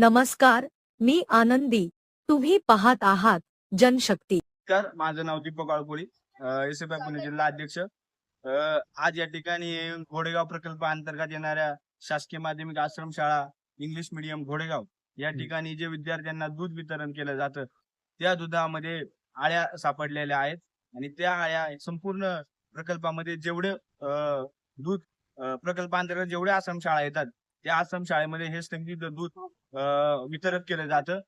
नमस्कार मी आनंदी. तुम्ही पाहत आहात जनशक्ती. नमस्कार माझं नाव Deepak Alkoli S F I Pune जिल्हा अध्यक्ष. आज या ठिकाणी घोडेगाव प्रकल्प अंतर्गत येणाऱ्या शासकीय माध्यमिक आश्रमशाळा इंग्लिश मिडियम घोडेगाव या ठिकाणी जे विद्यार्थ्यांना दूध वितरण केलं जातं त्या दुधामध्ये आळ्या सापडलेल्या आहेत आणि त्या आळ्या संपूर्ण प्रकल्पामध्ये जेवढे अ, दूध प्रकल्पांतर्गत जेवढ्या आश्रमशाळा येतात त्या आश्रमशाळेमध्ये हे स्थगित दूध अ, वितरित केलं जातं.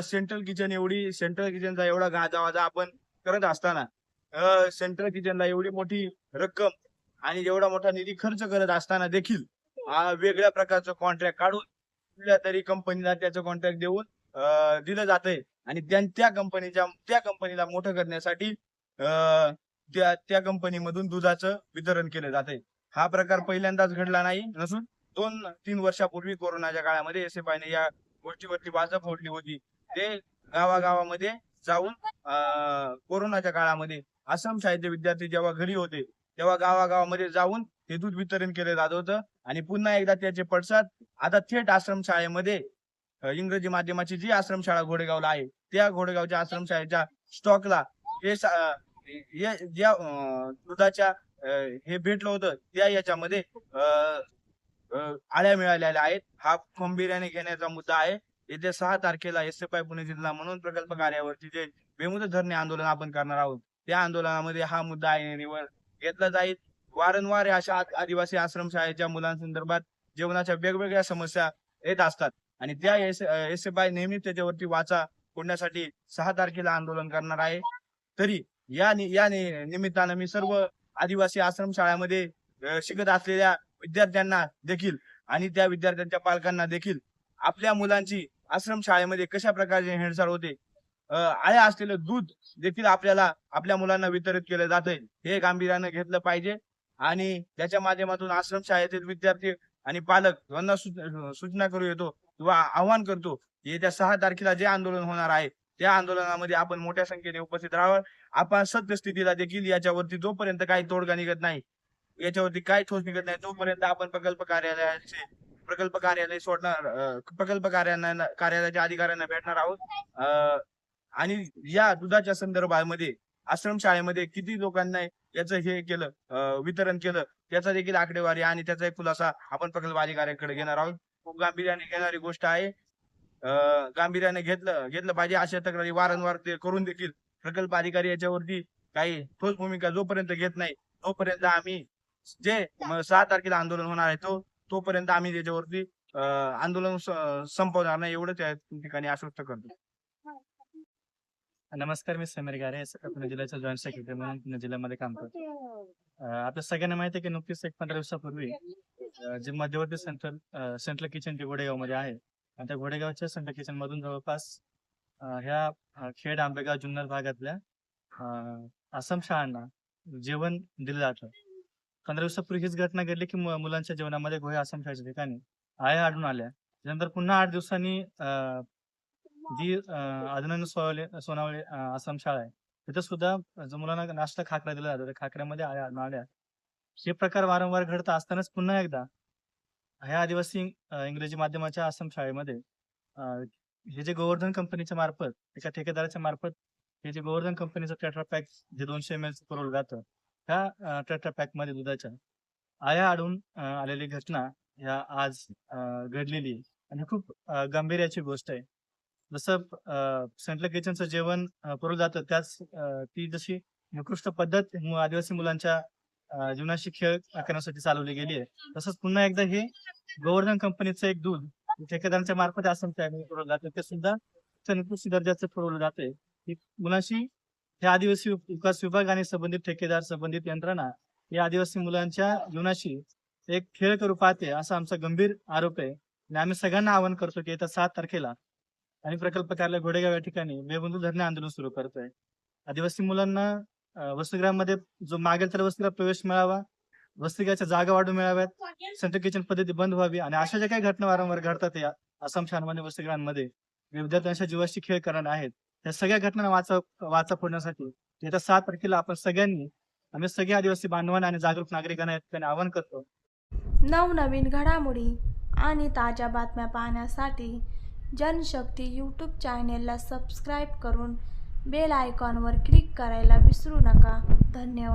सेंट्रल किचन एवढी सेंट्रल किचनचा एवढा गाजावाजा आपण करत असताना सेंट्रल किचनला एवढी मोठी रक्कम आणि एवढा मोठा निधी खर्च करत असताना देखील वेगळ्या प्रकारचं कॉन्ट्रॅक्ट काढून कुठल्या तरी कंपनीला त्याचं कॉन्ट्रॅक्ट देऊन दिलं जातंय. आणि त्या- कंपनीच्या त्या कंपनीला मोठं करण्यासाठी अ, त्या त्या कंपनीमधून दुधाचं वितरण केलं जातंय. हा प्रकार पहिल्यांदाच घडला नाही नसून दोन तीन वर्षापूर्वी कोरोनाच्या काळामध्ये एस एफ आयने या गोष्टीवरती बाजा फोडली होती. ते गावागावामध्ये जाऊन अं, कोरोनाच्या काळामध्ये आसाम शाळेचे विद्यार्थी जेव्हा घरी होते तेव्हा गावागावामध्ये जाऊन ते दूध वितरण केले जात होतं आणि पुन्हा एकदा त्याचे पडसाद आता थेट आश्रमशाळेमध्ये शाळेमध्ये इंग्रजी माध्यमाची जी आश्रमशाळा घोडेगावला आहे त्या घोडेगावच्या आश्रमशाळेच्या स्टॉकला हे ज्या अं, दुधाच्या हे भेटलं होतं त्या याच्यामध्ये अं, आळ्या मिळालेल्या आहेत. हा खंबीर्याने घेण्याचा मुद्दा आहे. येत्या सहा तारखेला एस एफ आय पुणे जिल्हा म्हणून प्रकल्प कार्यावरती जे बेमुदत धरणे आंदोलन आपण करणार आहोत त्या आंदोलनामध्ये हा मुद्दा ऐरणीवर घेतला जाईल. वारंवार अशा आदिवासी आश्रमशाळेच्या मुलांसंदर्भात जेवणाच्या वेगवेगळ्या समस्या येत असतात आणि त्या एस एफ आय नेहमी त्याच्यावरती वाचा फोडण्यासाठी सहा तारखेला आंदोलन करणार आहे. तरी या नि- या निमित्तानं मी सर्व आदिवासी आश्रमशाळामध्ये शिकत असलेल्या विद्यार्थ्यांना देखील आणि त्या विद्यार्थ्यांच्या पालकांना देखील आपल्या मुलांची आश्रम शाळेमध्ये कशा प्रकारचे हेळसाळ होते अ, आळ्या असलेलं दूध देखील आपल्याला आपल्या मुलांना वितरित केलं जातंय हे गांभीर्यानं घेतलं पाहिजे. आणि त्याच्या माध्यमातून आश्रम शाळेतील विद्यार्थी आणि पालक यांना सूचना करू येतो किंवा आव्हान करतो येत्या सहा तारखेला जे आंदोलन होणार आहे त्या आंदोलनामध्ये आपण मोठ्या संख्येने उपस्थित राहावं. आपण सत्यस्थितीला देखील याच्यावरती जोपर्यंत काही तोडगा निघत नाही याच्यावरती काय ठोस निघत नाही. तोपर्यंत आपण प्रकल्प कार्यालयाचे प्रकल्प कार्यालय सोडणार प्रकल्प कार्यालयांना कार्यालयाच्या अधिकाऱ्यांना भेटणार आहोत. अं, आणि या दुधाच्या संदर्भामध्ये आश्रम शाळेमध्ये किती लोकांना याचं हे केलं अं, वितरण केलं त्याचा देखील आकडेवारी आणि त्याचा एक खुलासा आपण प्रकल्प अधिकाऱ्यांकडे घेणार आहोत. खूप गांभीर्याने घेणारी गोष्ट आहे. अं, गांभीर्याने घेतलं घेतलं पाहिजे अशा तक्रारी वारंवार ते करून देखील प्रकल्प अधिकारी याच्यावरती काही ठोस भूमिका जोपर्यंत घेत नाही तोपर्यंत आम्ही जे सहा तारखेला आंदोलन होणार आहे तो तोपर्यंत आम्ही त्याच्यावरती आंदोलन संपवणार नाही एवढं त्या ठिकाणी आश्वस्त करतो. नमस्कार मी समीर गारे पुणे जिल्ह्याचा जॉईंट सेक्रेटरी म्हणून पुणे जिल्ह्यामध्ये काम करतो. आपल्या सगळ्यांना माहिती आहे की नुकतीच एक पंधरा दिवसापूर्वी जे मध्यवर्ती सेंट्रल सेंट्रल किचन जे घोडेगावमध्ये आहे आणि त्या घोडेगावच्या सेंट्रल किचन मधून जवळपास ह्या खेड आंबेगाव जुन्नर भागातल्या आसाम शाळांना जेवण दिलं जातं. पंधरा दिवसापूर्वी हीच घटना घडली की मुलांच्या जेवणामध्ये गोहे आसाम ठिकाणी. आया आढळून आल्या. त्यानंतर पुन्हा आठ दिवसांनी अं, जी अदनंद सोनावळे सोनावळे आसाम शाळा आहे तिथं सुद्धा जो मुलांना नाश्ता खाकरा दिला जातो खाकऱ्यामध्ये आया आढळून आल्या. हे प्रकार वारंवार घडत असतानाच पुन्हा एकदा ह्या आदिवासी इंग्रजी माध्यमाच्या आसाम शाळेमध्ये अं, हे जे गोवर्धन कंपनीच्या मार्फत एका ठेकेदाराच्या मार्फत हे जे गोवर्धन कंपनीचं पॅक जे दोनशे एम एल पुरवलं जातं ह्या टेट्रा पॅकमध्ये दुधाच्या आया आढळून आलेली घटना ह्या आज घडलेली आहे. आणि खूप अं, गांभीर्याची गोष्ट आहे. जसं सेंट्रल किचनचं जेवण पुरवलं जातं त्याच ती जशी निकृष्ट पद्धत आदिवासी मुलांच्या जीवनाशी खेळ करण्यासाठी चालवली गेली आहे. तसंच पुन्हा एकदा हे गोवर्धन कंपनीचं एक दूध ठेकेदारांच्या मार्फत असं पुरवलं जातं. ते सुद्धा निकृष्ट दर्जाचं पुरवलं जातंय. ही मुलांशी हे आदिवासी विकास विभाग आणि संबंधित ठेकेदार संबंधित यंत्रणा या आदिवासी मुलांच्या जीवनाशी एक खेळ करू पाहते असा आमचा गंभीर आरोप आहे. आणि आम्ही सगळ्यांना आवाहन करतो की येत्या सात तारखेला आणि प्रकल्प कार्यालय घोडेगाव या ठिकाणी बेबंधू धरणे आंदोलन सुरू करतोय. आदिवासी मुलांना वसतिगृहामध्ये जो मागेल तर वसतिगृहात प्रवेश मिळावा वसतिगृहाच्या जागा वाढू मिळाव्यात सेंट्रल किचन पद्धती बंद व्हावी आणि अशा ज्या काही घटना वारंवार घडतात या आसाम शानवानी वसतिगृहांमध्ये विद्यार्थ्यांच्या जीवाशी खेळ करणार आहेत. या सगळ्या घटना वाचा वाचा फोडण्यासाठी येत्या सात तारखेला आपण सगळ्यांनी आम्ही सगळे आदिवासी बांधवांना आणि जागरूक नागरिकांना या ठिकाणी आवाहन करतो. नवनवीन घडामोडी आणि ताज्या बातम्या पाहण्यासाठी जनशक्ती यूट्यूब चॅनेलला सबस्क्राईब करून बेल आयकॉनवर क्लिक करायला विसरू नका. धन्यवाद.